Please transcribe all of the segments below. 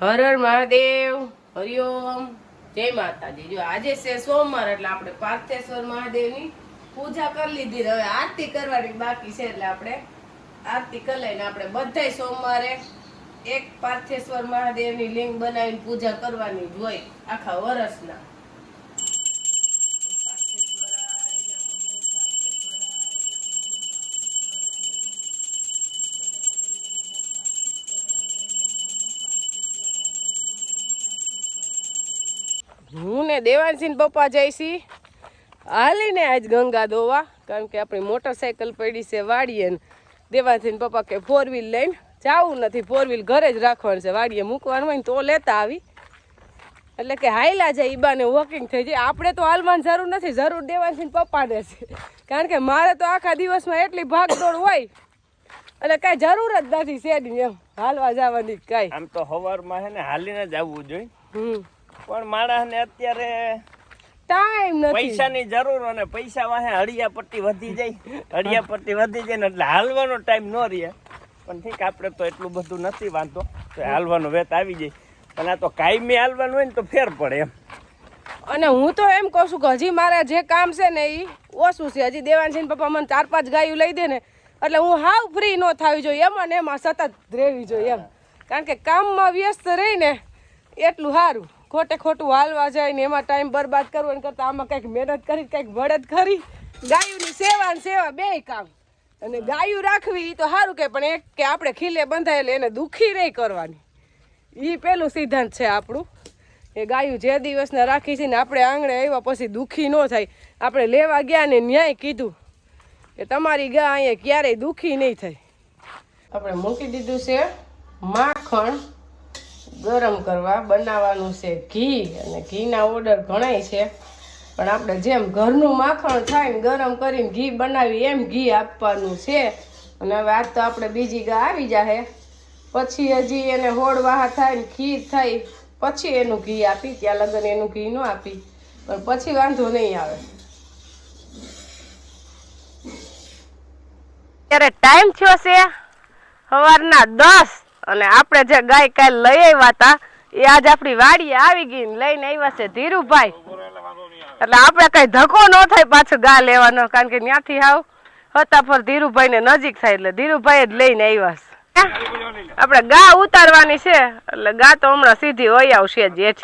હર હર મહાદેવ, હરિઓમ. જય માતાજી. જો આજે છે સોમવાર, એટલે આપણે પાર્થેશ્વર મહાદેવની પૂજા કરી લીધી. હવે આરતી કરવાની બાકી છે, એટલે આપણે આરતી કરી લઈને આપણે બધાય સોમવારે એક પાર્થેશ્વર મહાદેવની લિંગ બનાવીને પૂજા કરવાની જ હોય આખા વર્ષના હું ને દેવાનસિંહ પપ્પા જઈશી. હાલીને આજ ગંગા દોવા કારણ કે આપણી મોટરસાયકલ પડી છે વાડીએ ને. દેવાનસિંહ પપ્પા કે ફોર વ્હીલ લઈને જવું નથી ફોર વ્હીલ ઘરે જ રાખવાનું છે. વાડીએ મૂકવાનું હોય ને તો લેતા આવી. એટલે કે હાઈલા જાય ઈબાને વોકિંગ થઈ જાય. આપણે તો હાલવાની જરૂર નથી જરૂર દેવાનસિંહ પપ્પાને છે. કારણ કે મારે તો આખા દિવસમાં એટલી ભાગદોડ હોય. એટલે કાંઈ જરૂર જ નથી શેરની એમ. હાલવા જવાની કાંઈ. આમ તો હવારમાં છે ને હાલીને જ આવવું જોઈએ. હમ. પણ માણસને અત્યારે ટાઈમ નથી. પૈસાની જરૂર અને પૈસા વાહે હળિયા પટ્ટી વધી જાય. હળિયા પટ્ટી વધી જાય ને એટલે હાલવાનો ટાઈમ ન રહે. પણ ઠીક આપણે તો એટલું બધું નથી વાંધો. તો હાલવાનો વેત આવી જાય. પણ આ તો કાયમી હાલવાનું હોય ને તો ફેર પડે એમ. અને હું તો એમ કહું છું કે હજી મારે જે કામ છે ને એ ઓછું છે. હજી દેવાનસિંહ પપ્પા મને ચાર પાંચ ગાયું લઈ દે ને એટલે હું હાવ ફ્રી ન થવી જોઈએ. એમાં ને એમાં સતત રહેવી જોઈએ એમ. કારણ કે કામમાં વ્યસ્ત રહીને એટલું સારું. ખોટે ખોટું હાલવા જાય ને એમાં ટાઈમ બરબાદ કરવો એના કરતાં આમાં કંઈક મહેનત કરી કંઈક બળદ કરી. ગાયુંની સેવા ને સેવા બેય કામ. અને ગાયું રાખવી તો સારું કે પણ એક કે આપણે ખીલે બંધાયેલે એને દુઃખી નહીં કરવાની. એ પેલું સિદ્ધાંત છે આપણું. એ ગાયું જે દિવસના રાખી છે ને આપણે આંગણે આવ્યા પછી દુઃખી ન થાય. આપણે લેવા ગયા ને ન્યાય કીધું. કે તમારી ગા અહીંયા ક્યારેય દુઃખી નહીં થાય. આપણે મૂકી દીધું છે માખણ. ગરમ કરવા બનાવવાનું છે ઘી. અને ઘીના ઓર્ડર ઘણાય છે. પણ આપણે જેમ ઘરનું માખણ થાય ગરમ કરીને ઘી બનાવી એમ ઘી આપવાનું છે. અને હવે આજ તો આપણે બીજી ગા આવી જાહે. પછી હજી એને હોળવાહા થાય ને ખીર થાય, પછી એનું ઘી આપી, ત્યાં લગન એનું ઘી ન આપી. પણ પછી વાંધો નહીં આવે. ત્યારે ટાઈમ થયો છે સવારના દસ. અને આપણે જે ગાય કાલ લઈ આવ્યા હતા એ આજ આપણી વાડીએ આવી ગઈ લઈને આવ્યા છે ધીરુભાઈ. એટલે આપણે કઈ ધક્કો ન થાય પાછો ગા લેવાનો, કારણ કે ત્યાંથી આવ હતા પર ધીરુભાઈ ને નજીક થાય એટલે ધીરુભાઈ જ લઈને આવ્યા છે. આપણે ગા ઉતારવાની છે, એટલે ગા તો હમણાં સીધી હોય આવશે જ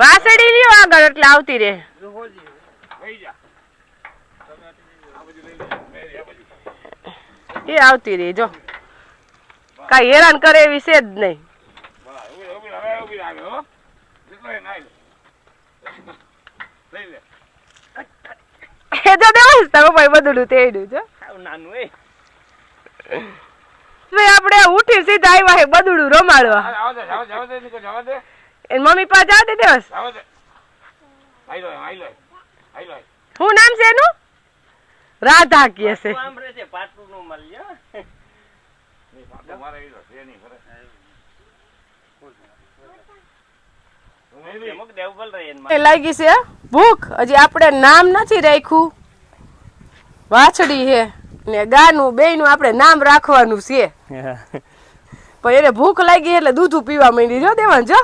વાસડી લ્યો આગળ, એટલે આવતી રહે. એ આવતી રહી જો. કાંઈ હેરાન કરે એવી છે જ નહીં. એ તો દેવા તારો ભાઈ બધું તેડ્યું છે. નાનું એ આપણે ઉઠી સીધા આવ્યા હે બદડું રમાડવા. મમ્મી પાસે જાવ દે દેવસ શું નામ છે એનું? રાધા કહે છે. પાટલું નું મળ્ય. લાગી છે ભૂખ? હજી આપણે નામ નથી રાખ્યું. વાછડી છે ને ગાનું બેયનું આપણે નામ રાખવાનું છે. પણ એને ભૂખ લાગી એટલે દૂધ પીવા માંડી જો દેવાન જો.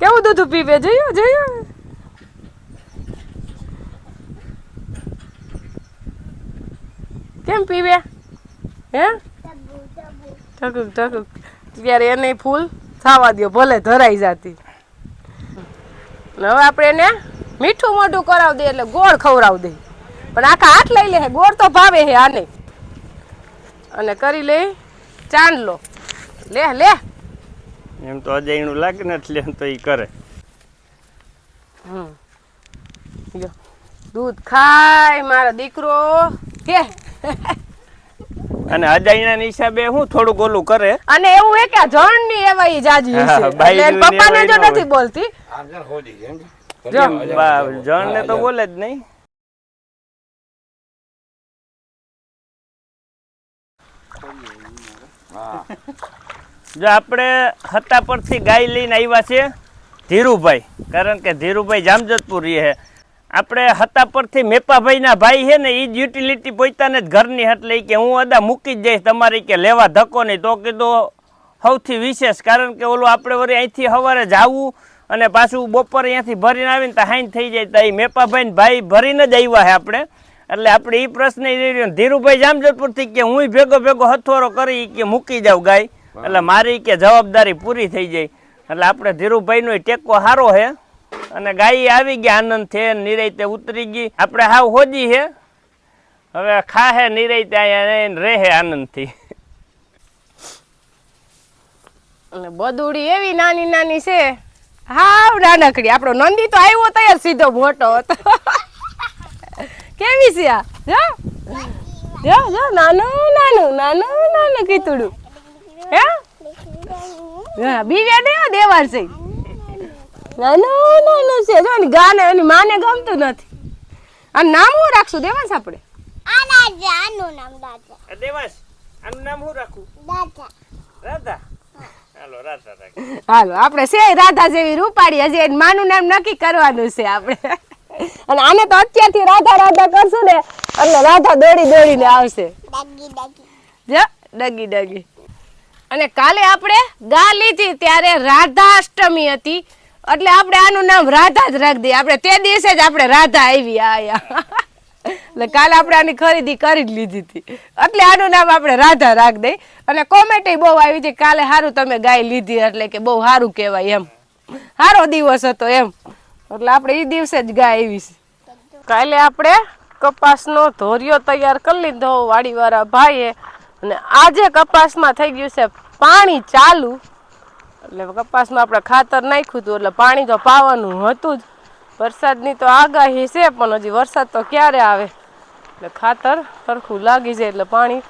કેવું દૂધ પીવે? જોયું જોયું? કેમ પીવે? હે? ટકુક ટકુક ત્યારે એને ફૂલ થવા દો ભલે ધરાઈ જતી. હવે આપણે એને મીઠું મોઢું કરાવી દે એટલે ગોળ ખવડાવી દે પણ આખા હાથ લઈ લે ગોળ તો ભાવે હે આને. અને કરી લે ચાંદલો. લે લે. એમ તો અજયનું લાગે ને એટલે તો એ કરે. હમ. દૂધ ખાય મારો દીકરો. કે અને અજયના હિસાબે હું થોડું ગોલું કરે. અને એવું હે કે જણની એવા ઈ જાજી છે હા, એટલે બાઈનું એના ને જો નથી બોલતી. જણ ને તો બોલે જ નહીં. જો આપણે હત્તા પરથી ગાય લઈને આવ્યા છે ધીરુભાઈ. કારણ કે ધીરુભાઈ જામજતપુર રહે છે. આપણે હતા પરથી મેપાભાઈના ભાઈ છે ને એ જ યુટિલિટી પોતાને જ ઘરની એટલે કે હું અદા મૂકી જ જઈશ તમારી કે લેવા ધક્કો નહીં. તો કીધું સૌથી વિશેષ કારણ કે ઓલું આપણે વળી અહીંથી સવારે જવું અને પાછું બપોર અહીંયાથી ભરીને આવીને તો હાઈન થઈ જાય. તો એ મેપાભાઈ ભાઈ ભરીને જ આવ્યા છે આપણે. એટલે આપણે એ પ્રશ્ન ધીરુભાઈ જામજોધપુરથી કે હું ભેગો ભેગો હથોરો કરી કે મૂકી જાઉં ગાય. એટલે મારી કે જવાબદારી પૂરી થઈ જાય. એટલે આપણે ધીરુભાઈનો ટેકો સારો છે. અને ગાય આવી ગઈ આનંદ છે નિરાયતે ઉતરી ગઈ. આપણે હાવ હોજી છે હવે ખાહે નિરાયતે અહીંયા રહે આનંદથી. એટલે બદુડી એવી નાની નાની છે. હાવ નાનકડી. આપણો નંદી તો આવ્યો તો સીધો મોટો હતો. કેવી છે આ? જો. જો જો નાનું નાનું નાનું નાનું કીતડું. હે? હા, બીવે ને દેવાર છે. નાનું નાનું છે. જો એની ગાને એની માને ગમતું નથી. આ નામ હું રાખશું? દેવાંશ આપણે? આના જ આનું નામ દાદા. દેવાંશ આનું નામ હું રાખું? દાદા. દાદા હાલો રાધા આપણે છે રાધા જેવી રૂપાળી હજી એનું માનું નામ નક્કી કરવાનું છે આપણે. અને આને તો અત્યારથી રાધા રાધા કરશું ને એટલે રાધા દોડી દોડીને આવશે. ડગી ડગી જો ડગી ડગી. અને કાલે આપણે ગા લીધી ત્યારે રાધાષ્ટમી હતી. એટલે આપણે આનું નામ રાધા જ રાખી દઈએ. આપણે તે દિવસે જ આપણે રાધા આવી આયા. એટલે કાલે આપણે આની ખરીદી કરી જ લીધી હતી. એટલે આનું નામ આપણે રાધા રાખી દઈ અને કોમેન્ટ બહુ આવી હતી કાલે સારું તમે ગાય લીધી એટલે કે બહુ સારું કહેવાય એમ. સારો દિવસ હતો એમ. એટલે આપણે એ દિવસે જ ગાય આવી છે. કાલે આપણે કપાસનો ધોરિયો તૈયાર કરી લીધો વાડીવાળા ભાઈએ. અને આજે કપાસમાં થઈ ગયું છે પાણી ચાલુ. એટલે કપાસમાં આપણે ખાતર નાખ્યું હતું, એટલે પાણી તો પાવાનું હતું જ. વરસાદની તો આગાહી છે, પણ હજી વરસાદ તો ક્યારે આવે? એટલે ખાતર સરખું લાગી જાય, એટલે પાણી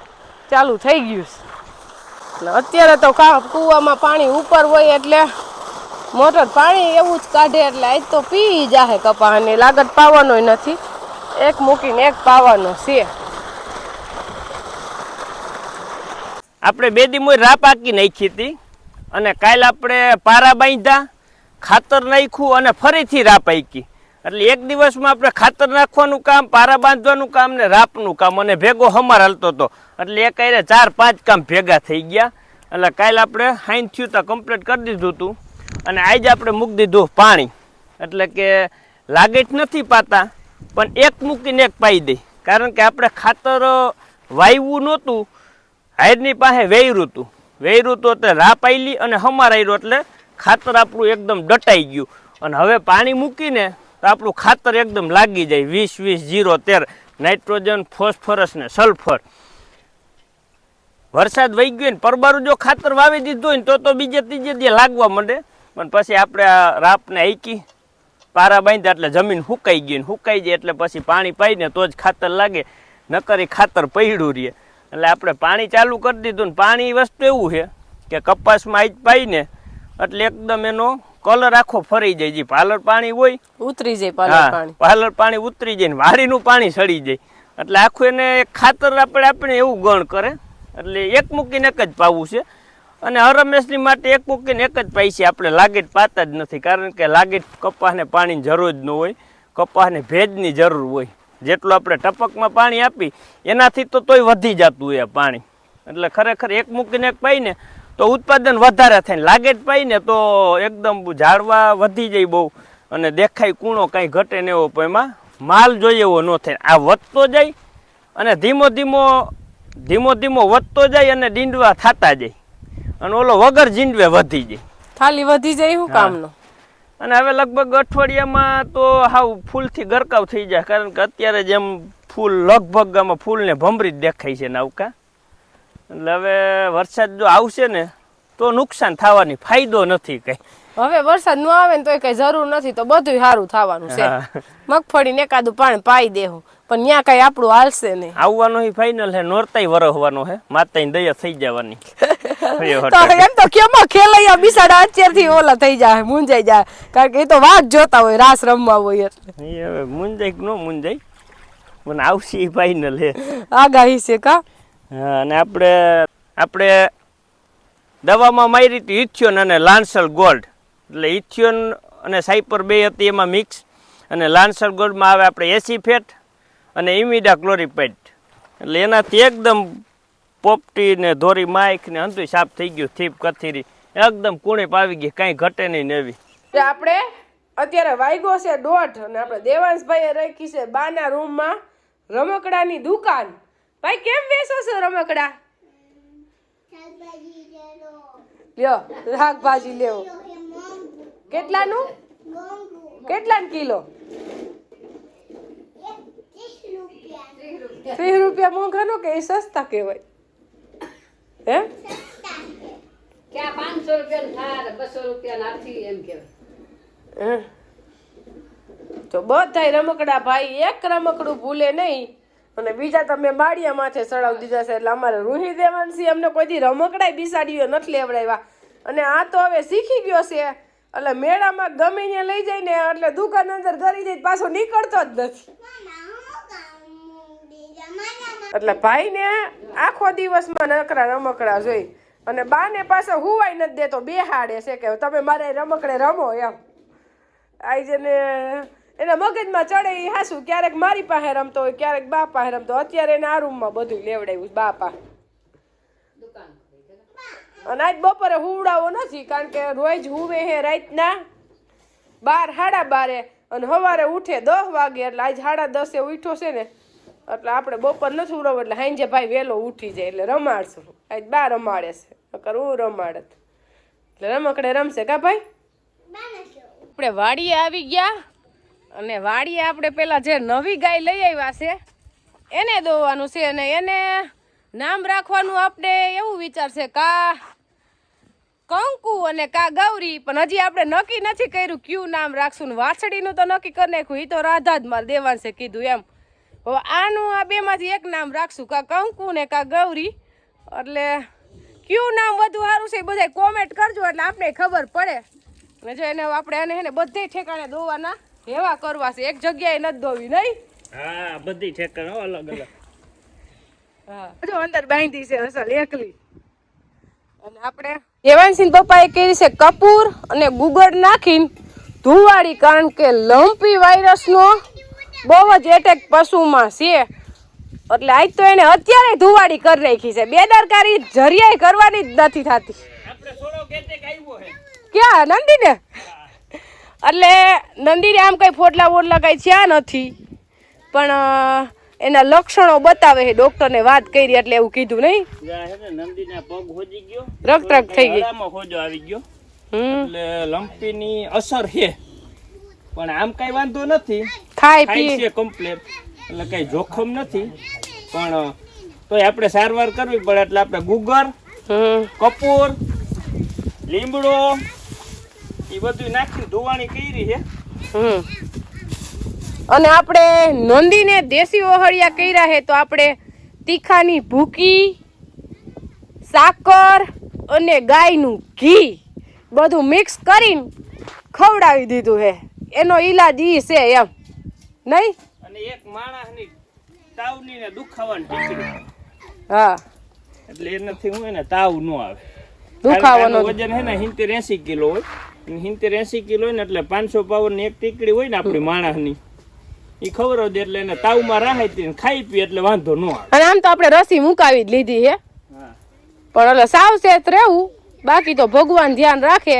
ચાલુ થઈ ગયું છે. એટલે અત્યારે તો કૂવામાં પાણી ઉપર હોય એટલે મોટર પાણી એવું જ કાઢે, એટલે આજ તો પી જાહે કપાને લાગત પાવાનો નથી. એક મૂકીને એક પાવાનો છે. આપણે બે દી મોય રા પાકી નાખી હતી. અને કાલ આપણે પારા બાંધ્યા, ખાતર નાખ્યું અને ફરીથી રાપ પાકી એટલે એક દિવસમાં આપણે ખાતર નાખવાનું કામ, પારા બાંધવાનું કામ ને રાપનું કામ અને ભેગો હમાર હાલતો હતો. એટલે એક આરે ચાર, પાંચ કામ ભેગા થઈ ગયા. એટલે કાલ આપણે હાઈન થયું તો કમ્પ્લીટ કરી દીધું હતું અને આજે આપણે મૂકી દીધું પાણી. એટલે કે લાગેટ નથી પાતા, પણ એક મૂકીને એક પાઈ દઈ કારણ કે આપણે ખાતર વાવ્યું નહોતું હાયરની પાસે વેર્યું હતું વેયરું તો એટલે રાપ પાયલી અને હમારાયરું એટલે ખાતર આપણું એકદમ ડટાઈ ગયું. અને હવે પાણી મૂકીને તો આપણું ખાતર એકદમ લાગી જાય. વીસ વીસ જીરો તેર. નાઇટ્રોજન, ફોસ્ફરસ ને સલ્ફર. વરસાદ વહી ગયો ને પરબારું જો ખાતર વાવી દીધું હોય ને તો તો બીજે ત્રીજે દે લાગવા માંડે. પણ પછી આપણે આ રાપને આઈકી પારા બાંધ્યા એટલે જમીન હુકાઈ ગઈ ને હુકાઈ જાય એટલે પછી પાણી પાઈને તો જ ખાતર લાગે. નકર ઈ ખાતર પૈડું રહે. એટલે આપણે પાણી ચાલુ કરી દીધું ને પાણી વસ્તુ એવું છે કે કપાસમાં આજ પાઈને એટલે એકદમ એનો કલર આખો ફરી જાય. જે પાલર પાણી હોય ઉતરી જાય પાલર પાણી. પાલર પાણી ઉતરી જાય ને વાડીનું પાણી સડી જાય. એટલે આખું એને ખાતર આપણે આપણે એવું ગણ કરે. એટલે એક મૂકીને એક જ પાવું છે. અને હરમેશની માટે એક મૂકીને એક જ પાઈ છે આપણે લાગીટ પાતા જ નથી. કારણ કે લાગીટ કપાસને પાણીની જરૂર જ ન હોય. કપાસને ભેજની જરૂર હોય. જેટલું આપણે ટપકમાં પાણી આપી એનાથી તો તોય વધી જતું હોય પાણી. એટલે ખરેખર એક મૂકીને એક પાઈને તો ઉત્પાદન વધારે થાય. ને જ પાઈને તો એકદમ ઝાડવા વધી જાય બહુ. અને દેખાય કૂણો કાંઈ ઘટે ને એવો પણ એમાં માલ જોઈએ એવો ન થાય. આ વધતો જાય અને ધીમો ધીમો ધીમો ધીમો વધતો જાય અને ડીંડવા થતા જાય. અને ઓલો વગર જીંડવે વધી જાય. ખાલી વધી જાય શું કામનો? અને હવે લગભગ અઠવાડિયામાં તો હાવ ફૂલથી ગરકાવ થઈ જાય કારણ કે અત્યારે જેમ ફૂલ લગભગ આમાં ફૂલને ભમરી જ દેખાય છે નૌકા. એટલે હવે વરસાદ જો આવશે ને તો નુકસાન થવાની ફાયદો નથી કઈ. હવે વરસાદ ન આવે ને તો કઈ જરૂર નથી તો બધું સારું થવાનું છે. મગફળી ને એકાદું પાણી પાઈ દેવું પણ ત્યાં કઈ આપણું હાલશે નહીં. આવવાનો હી ફાઇનલ હે નોરતાઈ વરહવાનો હે માતાની દયા થઈ જવાની. તો એમ તો કેમાં ખેલૈયા બિસાડા અત્યારથી ઓલા થઈ જાય મુંજાઈ જાય. કારણ કે એ તો વાત જોતા હોય રાસ રમવા હોય એટલે. એ હવે મુંજાઈ કે ન મુંજાઈ પણ આવશે ઈ ફાઇનલ હે આગાહી છે કા? હા અને આપણે આપણે દવામાં મારી હતી ઇથિયોન અને લાન્સલ ગોલ્ડ. એટલે ઇથિયોન અને સાઈપર બે હતી એમાં મિક્સ અને લાન્સર ગોલ્ડમાં આવે આપણે એસી ફેટ અને ઇમિડા ક્લોરીપેટ એટલે એનાથી એકદમ પોપટી ને ધોરી માઇક ને અંતુ સાફ થઈ ગયું થીપ કથીરી. એકદમ કુણીપ આવી ગઈ કાંઈ ઘટે નહીં ને એવી. આપણે અત્યારે વાગ્યો છે દોઢ અને આપણે દેવાંશભાઈએ રાખી છે બાના રૂમમાં રમકડાની દુકાન. ભાઈ કેમ બેસો છો રમકડા? શાકભાજી લ્યો શાકભાજી લેવો. કેટલાનું? કેટલા કેટલાનું કિલો? ત્રીસ રૂપિયા મોંઘા નો કે એ સસ્તા કહેવાય? હે? ક્યાં પાંચસો રૂપિયા થાર બસો રૂપિયા નાથી એમ કહેવાય. તો બધાય રમકડા ભાઈ એક રમકડું ભૂલે નહીં. અને બીજા તમે માળિયા માથે ચડાવી દીધા છે એટલે અમારે રૂહી દેવાંશી અમને કોઈ દી રમકડાય બિસાડ્યો નથી લેવડાવ્યા. અને આ તો હવે શીખી ગયો છે. એટલે મેળામાં ગમે ત્યાં લઈ જાય ને એટલે દુકાન અંદર કરી જઈ પાછો નીકળતો જ નથી મામા હું કામ બીજા મામા એટલે ભાઈને આખો દિવસમાં નકરા રમકડા જોઈ. અને બાને પાસે હુવાય નથી દેતો, બેહાડે છે કે તમે મારે રમકડે રમો એમ. આઈ જેને એના મગજમાં ચડે એ હાસું, ક્યારેક મારી પાસે રમતો હોય, ક્યારેક બા પાસે રમતો અત્યારે એને આ રૂમમાં બધું લેવડાવ્યું બા પાસે. અને આજ બપોરે હુવડાવો નથી, કારણ કે રોજ હુવે હે રાતના બાર, સાડા બારે. અને સવારે ઉઠે દસ વાગે, એટલે આજ સાડા દસે ઉઠ્યો છે ને. એટલે આપણે બપોર નથી ઉડાવવું એટલે હાંજે ભાઈ વહેલો ઉઠી જાય એટલે રમાડશું. આજ બા રમાડે છે. નકર હું રમાડત. એટલે રમકડે રમશે કા ભાઈ? આપણે વાડીએ આવી ગયા અને વાડીએ આપણે પેલા જે નવી ગાય લઈ આવ્યા છે, એને દોવાનું છે અને એને નામ રાખવાનું આપણે એવું વિચાર છે કા કંકુ અને કા ગૌરી, પણ હજી આપણે નક્કી નથી કર્યું કયું નામ રાખશું ને વાછડીનું તો નક્કી કરી નાખ્યું. એ તો રાધા જ મારે છે કીધું એમ. હવે આનું આ બેમાંથી એક નામ રાખશું કા કંકુ ને કા ગૌરી. એટલે કયું નામ વધુ સારું છે એ બધા કોમેન્ટ કરજો એટલે આપણે ખબર પડે. ને જો એને આપણે એને હે ને બધે ઠેકાણે દોવાના એવા કરવા છે. એક જગ્યાએ નથી દોવી નહીં? હા બધી ઠેકાણે અલગ અલગ. હા. જો અંદર બાંધી છે અસલ એકલી. અને આપણે દેવાનસિંહ પપ્પાએ કરી છે કપૂર અને ગુગળ નાખીને ધુવાડી કારણ કે લંપી વાયરસનો બહુ જ એટેક પશુમાં છે એટલે આજ તો એને અત્યારે ધુવાડી કરી રાખી છે. બેદરકારી જરિયાઈ કરવાની જ નથી થતી. ક્યાં? નંદીને? એટલે નંદીને આમ કઈ ફોટલા વોટલા કઈ થયા નથી. પણ એના લક્ષણો બતાવે છે. ડોક્ટરને વાત કરી એટલે એવું કીધું નહીં. નંદીના પગ હોજી ગયો. થઈ ગઈ. હોજો આવી ગયો. એટલે લંપીની અસર છે. પણ આમ કઈ વાંધો નથી. ખાય પી. છે કમ્પ્લેટ એટલે કઈ જોખમ નથી. પણ તોય આપણે સારવાર કરવી પડે એટલે આપણે ગુગર કપૂર લીમડો એ બધું નાખી ધોવાણી કરી છે. અને આપણે નંદીને દેશી ઓહળિયા કર્યા છે તો આપણે તીખાની ભૂકી સાકર અને ગાયનું ઘી બધું મિક્સ કરીને ખવડાવી દીધું છે. એનો ઈલાજ ઈ છે એમ. નહીં? અને એક માણસની તાવની ને દુખાવાની ટીકડી હા. એટલે એનાથી હું એને તાવ ન આવે. દુખાવાનો વજન હે ને સિત્તેર એસી કિલો હોય. સિત્તેર એસી કિલો હોય ને એટલે પાંચસો પાવરની એક ટીકડી હોય ને આપણી માણસની. એ ખબર હોય એટલે એને તાવમાં રાહાય તે ખાઈ પી એટલે વાંધો ન આવે. અને આમ તો આપણે રસી મુકાવી જ લીધી હે. પણ એટલે સાવચેત રહેવું. બાકી તો ભગવાન ધ્યાન રાખે.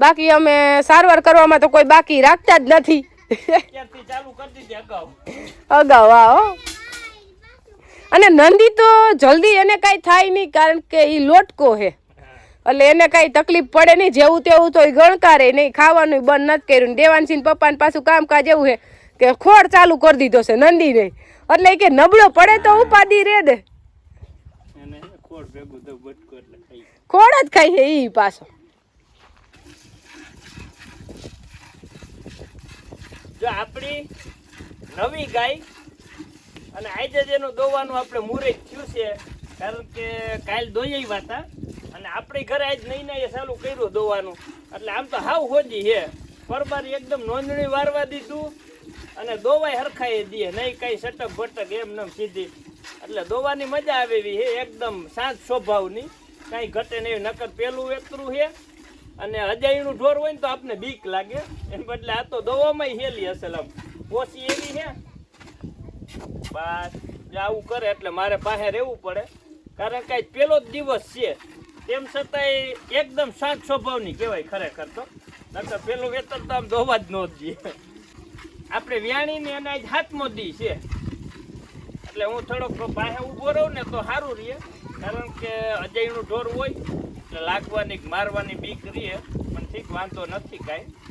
બાકી અમે સારવાર કરવામાં તો કોઈ બાકી રાખતા જ નથી. અગાઉ? આવો અને નંદી તો જલ્દી એને કાંઈ થાય નહીં કારણ કે એ લોટકો છે. એટલે એને કાંઈ તકલીફ પડે નહીં જેવું તેવું તો એ ગણકારે નહીં ખાવાનું બંધ નથી કર્યું. દેવાનસિંહ પપ્પાને પાછું કામકાજ એવું છે કે ખોળ ચાલુ કરી દીધો છે નંદીને. એટલે કે નબળો પડે તો ઉપાદી રે દે. હે ખોળ જ ખાઈ છે ઈ પાછો. જો આપણી નવી ગાય અને આજે જેનું દોવાનું આપણે મુહૂર્ત થયું છે, કારણ કે કાલ દોઈ વાતા અને આપણી ઘરે આજ નહીં નહીં એ ચાલુ કર્યું દોવાનું. એટલે આમ તો હાવ હોજી છે. પરબાર એકદમ નોંધણી વારવા દીધું અને દોવાય હરખાઈ દે નહીં કાંઈ સટક ભટક એમ નમ સીધી. એટલે દોવાની મજા આવે એવી છે, એકદમ સાંજ સ્વભાવની. કાંઈ ઘટે નહીં નકર પેલું એકરું છે. અને અજાયણું ઢોર હોય ને તો આપને બીક લાગે. એમ બદલે આ તો દવામાં હેલી હશે આમ ઓછી એવી હે. બસ આવું કરે એટલે મારે પાસે રહેવું પડે. કારણ કે પેલો જ દિવસ છે. તેમ છતાંય એકદમ શાંત સ્વભાવની કહેવાય ખરેખર તો. નકર પેલું વેતન તો આમ દોવા જ ન જઈએ આપણે વ્યાણીને અને આજ હાથમો દી છે. એટલે હું થોડોક પાસે ઊભો રહું ને તો સારું રહે. કારણ કે અજયનું ઢોર હોય એટલે લાગવાની મારવાની બીક રહીએ પણ ઠીક વાંધો નથી કાંઈ.